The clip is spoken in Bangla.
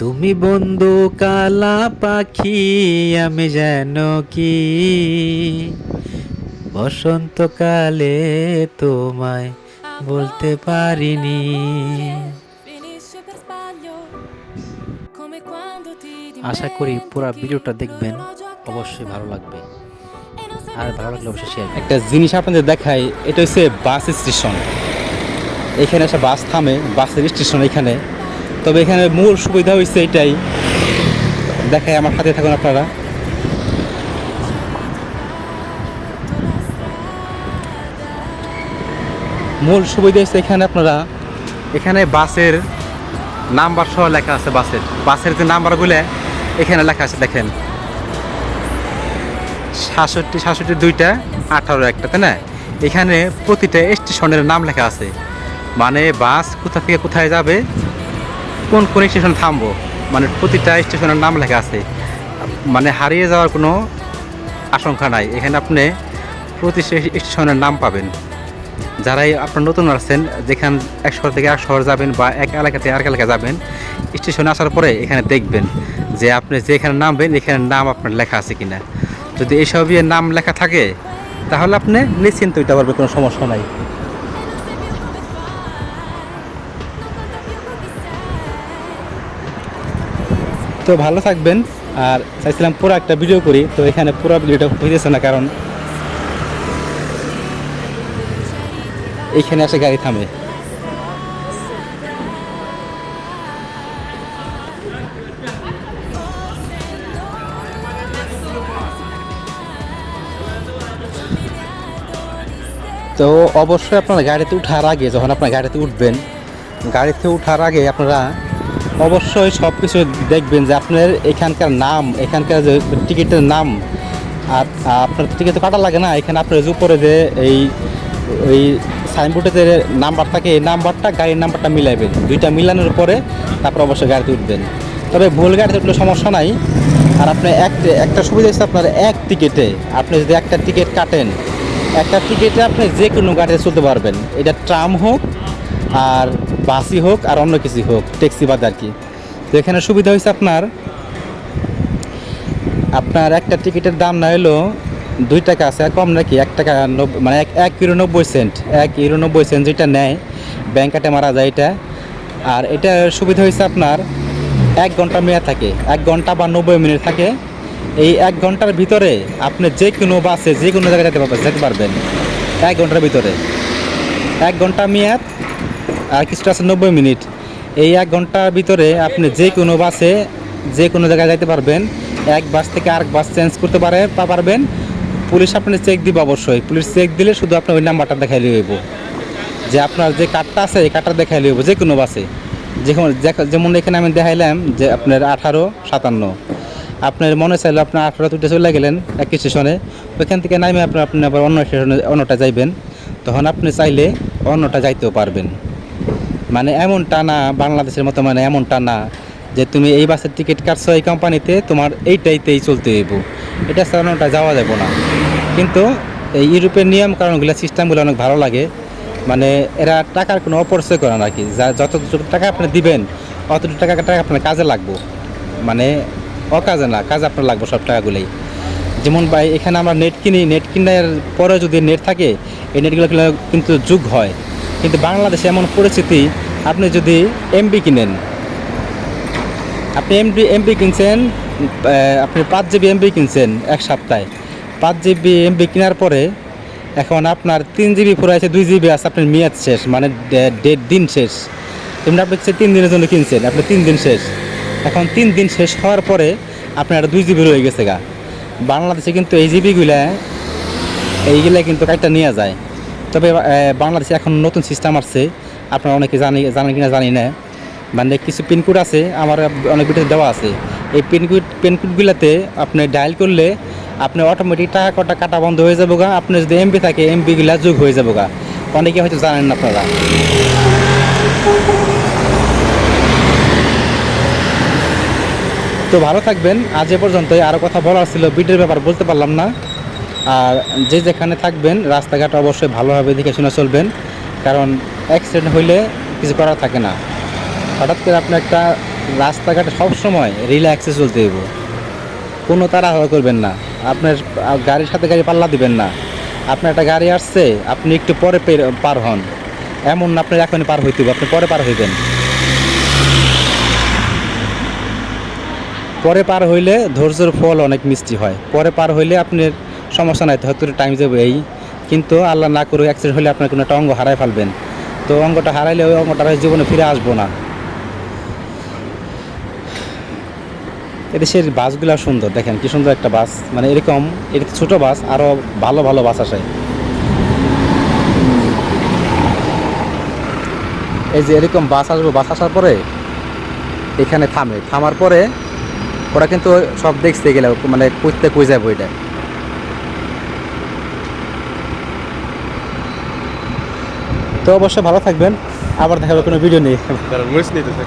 তুমি বন্ধু কালা পাখি আমি যেন কি? বসন্তকালে তোমায় বলতে পারিনি। আশা করি পুরো ভিডিওটা দেখবেন অবশ্যই ভালো লাগবে। আর ভালো লাগলে অবশ্যই শেয়ার একটা জিনিস আপনাদের দেখাই এটা হচ্ছে বাস স্টেশন। এখানে এসে বাস থামে বাসের স্টেশন এখানে। তবে এখানে মূল সুবিধা হয়েছে এটাই। দেখাই আমার হাতে থাকুন আপনারা। মূল সুবিধা হচ্ছে এখানে আপনারা। এখানে বাসের নাম্বার সহ লেখা আছে বাসের। বাসের যে নাম্বারগুলো, এখানে লেখা আছে, দেখেন। সাতষট্টি সাতষট্টি দুইটা, আঠারো একটা, তাই না? এখানে প্রতিটা স্টেশনের নাম লেখা আছে। মানে বাস কোথা থেকে কোথায় যাবে কোন কোন স্টেশন থামবো? মানে প্রতিটা স্টেশনের নাম লেখা আছে। মানে হারিয়ে যাওয়ার কোনো আশঙ্কা নাই। এখানে আপনি প্রতি স্টেশনের নাম পাবেন। যারাই আপনার নতুন আসছেন, যেখান এক শহর থেকে এক শহর যাবেন বা এক এলাকা থেকে আরেক এলাকায় যাবেন, স্টেশনে আসার পরে এখানে দেখবেন যে আপনি যেখানে নামবেন, এখানে নাম আপনার লেখা আছে কিনা। যদি এইসব ইয়ে নাম লেখা থাকে, তাহলে আপনি নিশ্চিন্ত হইতে পারবে কোনো সমস্যা নাই। তো ভালো থাকবেন। আর চাইছিলাম পুরো একটা ভিডিও করি, তো এখানে পুরো ভিডিওটা হইতেছে না কারণ এইখানে এসে গাড়ি থামে। তো অবশ্যই আপনারা গাড়িতে উঠার আগে, যখন আপনার গাড়িতে উঠবেন, গাড়িতে উঠার আগে আপনারা অবশ্যই সব কিছু দেখবেন যে আপনার এখানকার নাম, এখানকার যে টিকিটের নাম, আর আপনার টিকিট তো কাটা লাগে না, এখানে আপনার যে উপরে যে এই এই সাইনবোর্ডে যে নাম্বার থাকে, এই নাম্বারটা গাড়ির নাম্বারটা মিলাইবেন। দুইটা মিলানোর পরে তারপর অবশ্যই গাড়িতে উঠবেন। তবে ভুল গাড়িতে উঠলে সমস্যা নাই। আর আপনি এক, একটা সুবিধা হচ্ছে আপনার এক টিকিটে, আপনি যদি একটা টিকিট কাটেন, একটা টিকিটে আপনি যে কোনো গাড়িতে চলতে পারবেন। এটা ট্রাম হোক, আর বাসই হোক আর অন্য কিছু হোক, ট্যাক্সি বাদ আর কি। তো এখানে সুবিধা হয়েছে আপনার আপনার একটা টিকিটের দাম না হলো দুই টাকা আছে, আর কম নাকি? এক টাকা মানে এক এক ইউরো নব্বই সেন্ট, এক ইউরো নব্বই সেন্ট যেটা নেয়, ব্যাংক কাটে মারা যায় এটা। আর এটা সুবিধা হয়েছে আপনার, এক ঘণ্টা মেয়াদ থাকে, এক ঘণ্টা বা নব্বই মিনিট থাকে। এই এক ঘণ্টার ভিতরে আপনি যে কোনো বাসে যে কোনো জায়গায় যেতে পারবেন যেতে পারবেন। এক ঘণ্টার ভিতরে। এক ঘণ্টা মেয়াদ আর কিছুটা আছে নব্বই মিনিট। এই এক ঘণ্টার ভিতরে আপনি যে কোনো বাসে, যে কোনো জায়গায় যাইতে পারবেন। এক বাস থেকে আরেক বাস চেঞ্জ করতে পারে পারবেন। পুলিশ আপনি চেক দিবে অবশ্যই। পুলিশ চেক দিলে শুধু আপনি ওই নাম্বারটা দেখাই লইব যে আপনার যে কার্ডটা আছে, এই কার্ডটা দেখাই লইব যে কোনো বাসে। যেমন যেখ- যেমন এখানে আমি দেখাইলাম যে আপনার আঠারো, সাতান্ন। আপনার মনে চাইলে আপনার আঠারো তুটে চলে গেলেন এক স্টেশনে ওইখান থেকে নামে আপনি আপনি আবার অন্য স্টেশনে অন্যটা যাইবেন। তখন আপনি চাইলে অন্যটা যাইতেও পারবেন। মানে এমন টানা, বাংলাদেশের মতো মানে এমন টানা যে তুমি এই বাসের টিকিট কাটছো এই কোম্পানিতে, তোমার এইটাইতেই চলতে হইব। এটা চালানোটা যাওয়া যাবে না। কিন্তু এই ইউরোপের নিয়ম কারণগুলো সিস্টেমগুলো অনেক ভালো লাগে। মানে এরা টাকার কোনো অপরিচয় করে না কি। যা যতটুকু টাকা আপনি দিবেন, অতটুকু টাকা টাকা আপনার কাজে লাগবো। মানে অকাজে না, কাজে আপনার লাগবে সব টাকাগুলোই। যেমন ভাই, এখানে আমরা নেট কিনি, নেট কিনার পরে যদি নেট থাকে, এই নেটগুলো কিন্তু যুগ হয়। কিন্তু বাংলাদেশে এমন পরিস্থিতি, আপনি যদি এমবি কিনেন, আপনি এমবি এমবি কিনছেন আপনি পাঁচ জিবি এমবি কিনছেন এক সপ্তাহে। পাঁচ জিবি এমবি কেনার পরে এখন আপনার তিন জিবি ফুরাইছে দুই জিবি আছে, আপনার মেয়াদ শেষ মানে ডেট দিন শেষ। তেমনি আপনি তিন দিনের জন্য কিনছেন, আপনি তিন দিন শেষ। এখন তিন দিন শেষ হওয়ার পরে আপনার দুই জিবি রয়ে গেছে গা। বাংলাদেশে কিন্তু এই জিবিগুলা এইগুলা কিন্তু কাইটা নিয়ে যায়। তবে বাংলাদেশে এখন নতুন সিস্টেম আসছে। আপনারা অনেকে জানি, জানেন কিনা জানি না। মানে কিছু পিনকোড আছে, আমার অনেক ভিতরে দেওয়া আছে। এই পিনকোড পিনকোডগুলোতে আপনি ডায়াল করলে আপনি অটোমেটিক টাকা কটা কাটা বন্ধ হয়ে যাব গা। আপনি যদি এমবি থাকে এমবিগুলা যোগ হয়ে যাব গা। অনেকে হয়তো জানেন না আপনারা। তো ভালো থাকবেন। আজ এ পর্যন্তই। আরও কথা বলার ছিল, বিটের ব্যাপার বলতে পারলাম না। আর যে যেখানে থাকবেন, রাস্তাঘাট অবশ্যই ভালোভাবে দেখে শুনে চলবেন, কারণ অ্যাক্সিডেন্ট হইলে কিছু করার থাকে না। হঠাৎ করে আপনি একটা রাস্তাঘাটে সবসময় রিল্যাক্সে চলতে হইব। কোনো তাড়াহুড়ো করবেন না। আপনার গাড়ির সাথে গাড়ি পাল্লা দিবেন না। আপনার একটা গাড়ি আসছে, আপনি একটু পরে পার হন। এমন না আপনার এখনই পার হইতে হবে, আপনি পরে পার হইবেন। পরে পার হইলে ধৈর্যের ফল অনেক মিষ্টি হয়। পরে পার হইলে আপনার সমস্যা নাই তো হয়তো টাইম যাবে এই। কিন্তু আল্লাহ না করে অ্যাক্সিডেন্ট হলে আপনার কোনো একটা অঙ্গ হারাই ফেলবেন। তো অঙ্গটা হারাইলে ওই অঙ্গটা জীবনে ফিরে আসব না। এদেশের বাসগুলো সুন্দর, দেখেন কি সুন্দর একটা বাস। মানে এরকম এটা ছোট বাস আরও ভালো ভালো বাস আসে। এই যে এরকম বাস আসব, বাস আসার পরে এখানে থামে। থামার পরে ওরা কিন্তু সব দেখতে গেলে মানে কুঁজতে কই যাব এটা তো অবশ্যই ভালো থাকবেন। আবার দেখা হবে কোনো ভিডিও নিতেছে